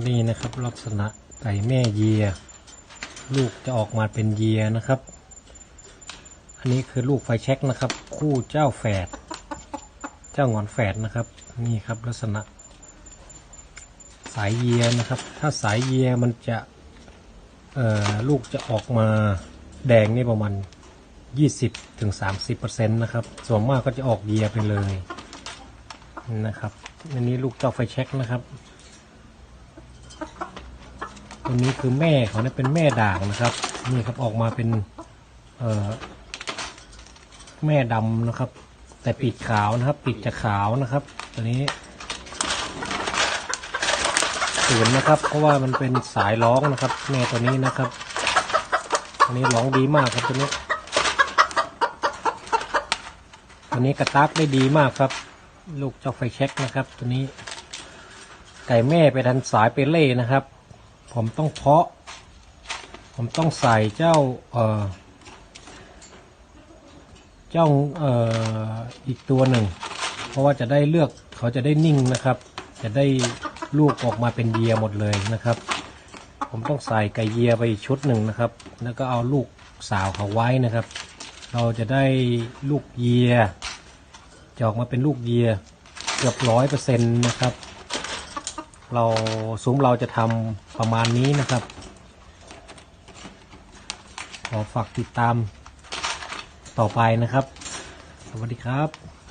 นี่นะครับ ลักษณะไก่แม่เยีย ลูกจะออกมาเป็นเยียนะครับ อันนี้คือลูกไฟแช็กนะครับ คู่เจ้าแฝด เจ้าหงอนแฝดนะครับ นี่ครับลักษณะ สายเยียนะครับ ถ้าสายเยียมันจะเอ่อลูกจะออกมาแดงนี่ประมาณ 20ถึง30%นะครับ ส่วนมากก็จะออกเยียไปเลยนะครับ อันนี้ลูกเจ้าไฟแช็กนะครับ ตัวนี้คือแม่เขาเนี่ยเป็นแม่ด่างนะครับ นี่ครับออกมาเป็นเอ่อแม่ดำนะครับ แต่ปีกขาวนะครับปีกจะขาวนะครับ ตัวนี้สูนนะครับ เพราะว่ามันเป็นสายร้องนะครับ แม่ตัวนี้นะครับตัวนี้ร้องดีมากครับตัวนี้ตัวนี้กระตักได้ดีมากครับ ลูกเจ้าไฟเช็คนะครับ ตัวนี้ ไก่แม่ไปทันสายไปเล่นะครับ ผมต้องเพาะ ผมต้องใส่เจ้าเอ่อเจ้าเอ่ออีกตัวหนึ่ง เพราะว่าจะได้เลือกเขาจะได้นิ่งนะครับ จะได้ลูกออกมาเป็นเยียหมดเลยนะครับ ผมต้องใส่ไก่เยียไปชุดหนึ่งนะครับ แล้วก็เอาลูกสาวเขาไว้นะครับ เราจะได้ลูกเยียจะออกมาเป็นลูกเยียเกือบร้อยเปอร์เซ็นต์นะครับ เราซุ้มเราจะทำประมาณนี้นะครับ ขอฝากติดตามต่อไปนะครับ สวัสดีครับ